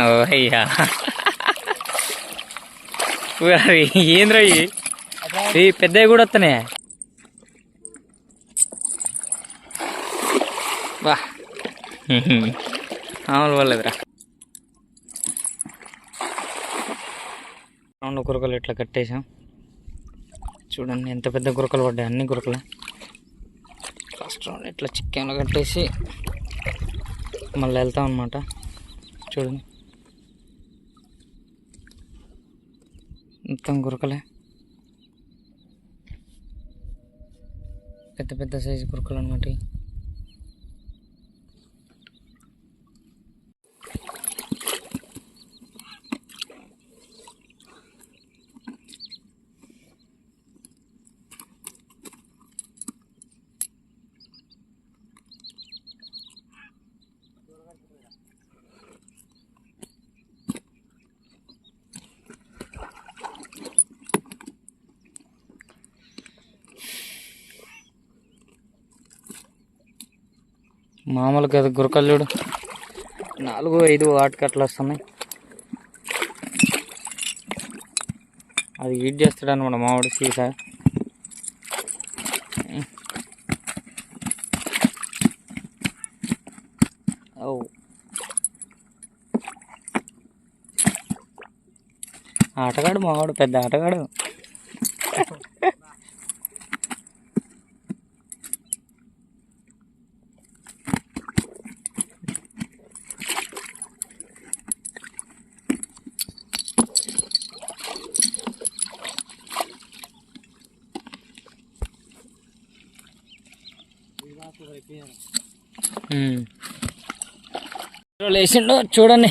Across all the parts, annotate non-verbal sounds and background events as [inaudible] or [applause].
ఓ అయ్యా ఏంద్రా ఇవి? ఈ పెద్దవి కూడా వస్తున్నాయి? వా. మామూలు వాళ్ళదిరా. రెండు గురకలు ఇట్లా కట్టేసాం. చూడండి ఎంత పెద్ద గురకలు పడ్డాయి అన్ని గురకలే ఫస్ట్ రౌండ్ ఇట్లా చికెన్లో కట్టేసి మళ్ళీ వెళ్తాం అనమాట చూడండి. మొత్తం గురకలే. పెద్ద పెద్ద సైజు గురకలు అనమాట మామూలు కదా గురకలు చూడు. నాలుగు ఐదు వాటికి అట్లా వస్తున్నాయి. అది హీట్ చేస్తాడు అనమాట మామిడి సీసా ఓ. ఆటగాడు మావాడు పెద్ద ఆటగాడు. లేచిండు చూడండి.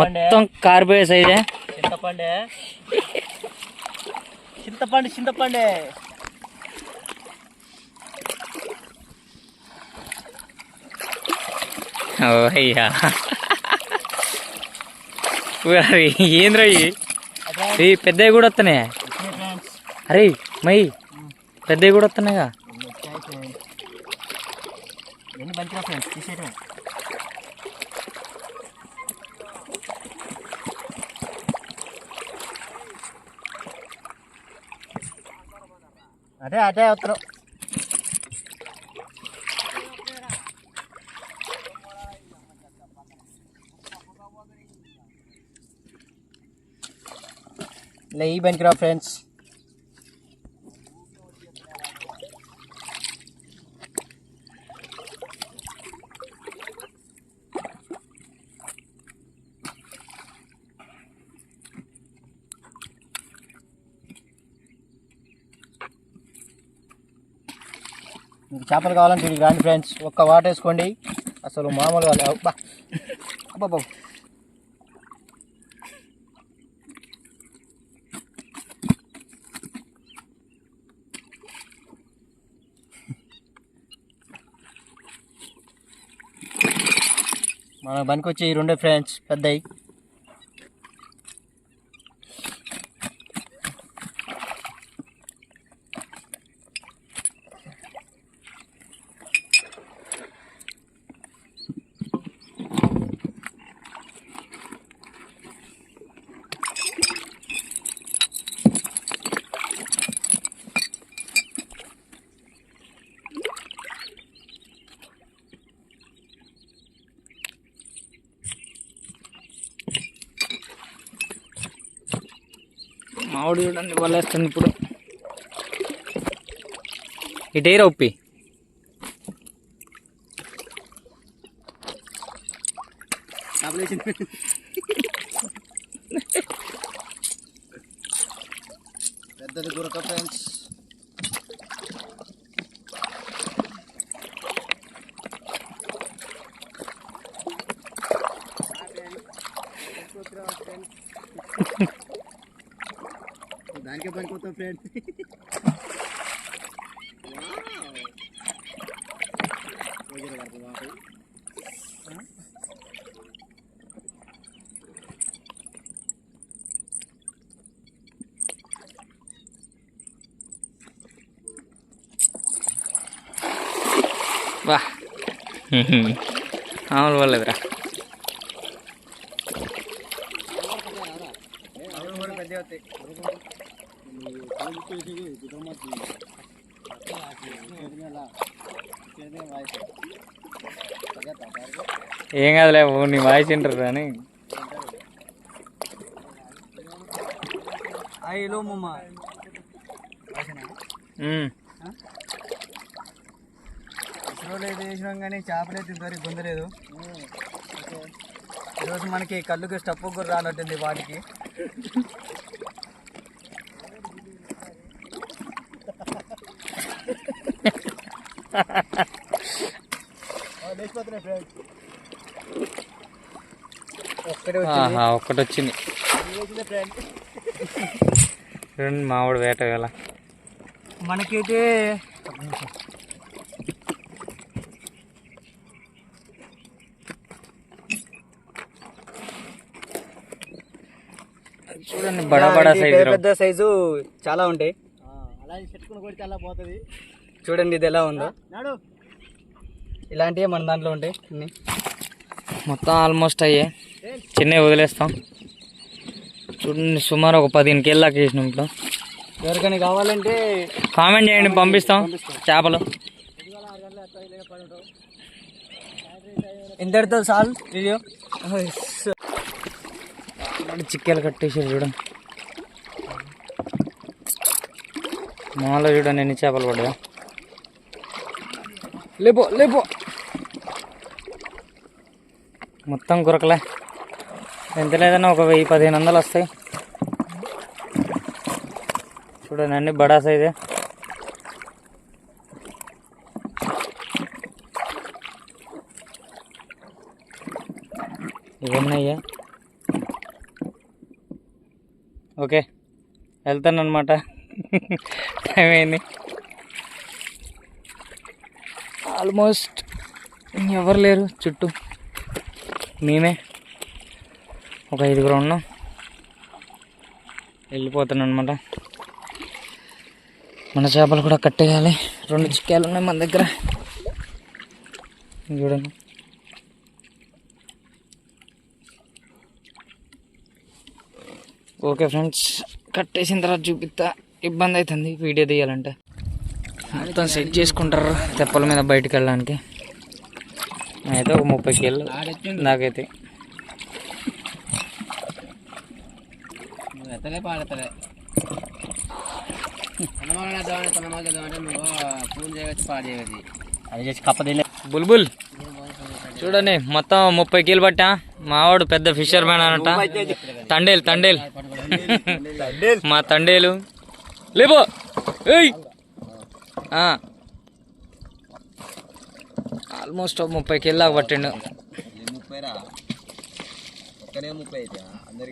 మొత్తం కార్బోయే సైజే చింతపండే. చింతపండు చింతపండే. ఓ అయ్యా ఏంద్రా ఇవి పెద్దవి కూడా వస్తున్నాయి? అరే మై పెద్దవి కూడా వస్తున్నాయిగా. ఎన్ని ఫ్రెండ్స్ తీసేయటం అదే అదే ఉత్తరం లే ఈ బంకిరా ఫ్రెండ్స్ మీకు చేపలు కావాలంటే వీడికి రాండి ఫ్రెండ్స్ ఒక్క వాట వేసుకోండి. అసలు మామూలుగా లేవు. అబ్బా. అబ్బా మన ఈ రెండే ఫ్రెండ్స్ పెద్దవి మామిడి చూడండి వలేస్తుంది ఇప్పుడు. ఇటేరా ఉప్పి. పెద్దది గురక ఫ్రెండ్స్. దానికే పనిపోతాం ఫ్రెండ్స్ వా మామూలు వాళ్ళదిరా ఏం కాదులే నీ వాయిస్ వింటారు కానీ. అయ్యలో మమ్మ. ఇసులో అయితే వేసినాం కానీ చేపలు అయితే ఇంతవరకు పొందలేదు ఈరోజు మనకి కళ్ళుకి స్టప్ కూడా రానట్టుంది వాటికి. ఒక్కటి వచ్చింది చూడండి మామిడి వేట గల మనకైతే చూడండి బడా బడా సైజు పెద్ద సైజు చాలా ఉంటాయి. అలాగే చెట్టుకుని కొడితే అలా పోతుంది. చూడండి ఇది ఎలా ఉందో. ఇలాంటివి మన దాంట్లో ఉంటాయి అన్ని. మొత్తం ఆల్మోస్ట్ అయ్యే. చిన్నవి వదిలేస్తాం. చూడండి సుమారు ఒక పదిహేను కేళ్ళకి చేసినాం ఇప్పుడు. ఎవరికైనా కావాలంటే కామెంట్ చేయండి పంపిస్తాం. చేపలు. ఇంతటితో సాల్? వీడియో? చిక్కేలు కట్టేసారు చూడండి మాలో చూడండి ఎన్ని చేపలు పడ్డా లేపో లేపో మొత్తం కురకలే. ఎంత లేదన్నా ఒక వెయ్యి పదిహేను వందలు వస్తాయి. చూడండి అన్ని బడా సైజే. ఇవన్నయ్యా ఓకే వెళ్తాను అనమాట [laughs] టైం అయింది. ఆల్మోస్ట్ ఎవరు లేరు చుట్టూ. మేమే. ఒక ఐదుగురు ఉన్నాం. వెళ్ళిపోతాను అనమాట మన చేపలు కూడా కట్టేయాలి. రెండు చిక్కాలు ఉన్నాయి మన దగ్గర. చూడండి. ఓకే ఫ్రెండ్స్ కట్టేసిన తర్వాత చూపిస్తా. ఇబ్బంది అవుతుంది వీడియో తీయాలంటే. మొత్తం సెట్ చేసుకుంటారు. తెప్పల మీద బయటికి వెళ్ళడానికి. అయితే ఒక ముప్పై కేళ్ళు నాకైతే. బుల్బుల్. చూడండి మొత్తం ముప్పై కేలు పట్టా. మావాడు పెద్ద ఫిషర్ మ్యాన్ అనట. తండేలు తండేలు. మా తండేలు. ఏయ్. ఆల్మోస్ట్ ముప్పై కేలు పట్టిండు.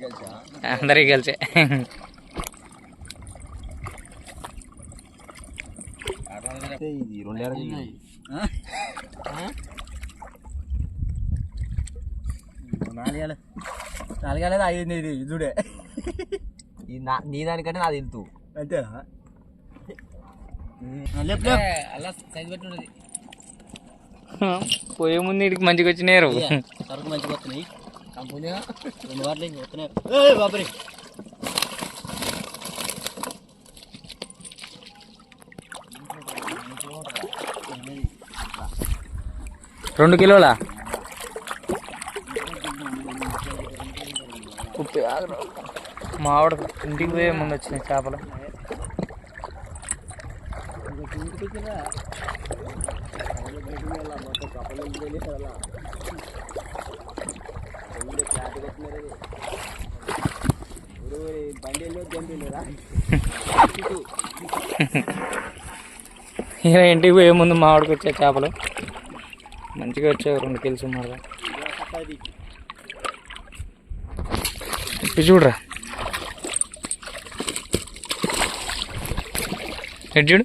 కలిసా? అందరికి కలిసే. ఇది రెండు నాలుగేళ్ళ నాలుగేళ్ళ అయ్యింది ఇది ఇదుడే నీ దానికంటే నాది వెళ్తూ అంతేనా? పోయే ముందు ఇడికి మంచిగా వచ్చినారు సరుకు మంచిగా వస్తున్నాయి. కంపెనీగా రెండు వాటిలో వస్తున్నాయి. బాబరి రెండు కిలోలా? ఉప్పు ఆగరు. మా ఆవిడ ఇంటికి పోయే ముందు వచ్చినాయి చేపలు. ఇలా ఇంటికి పోయే ముందు మా ఆవిడకి వచ్చే చేపలు. మంచిగా వచ్చాయి రెండు కిలో సుమారుగా ఇది చూడరా. ఎటు చూడు?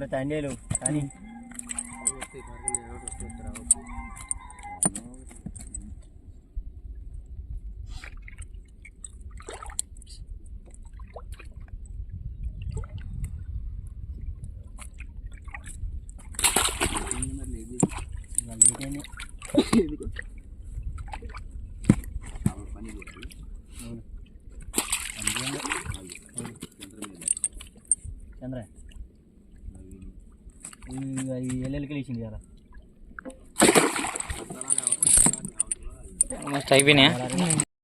ఒరే తండేలు కానీ చంద్ర లేచింది కదా. ఆల్మోస్ట్ అయిపోయినాయా?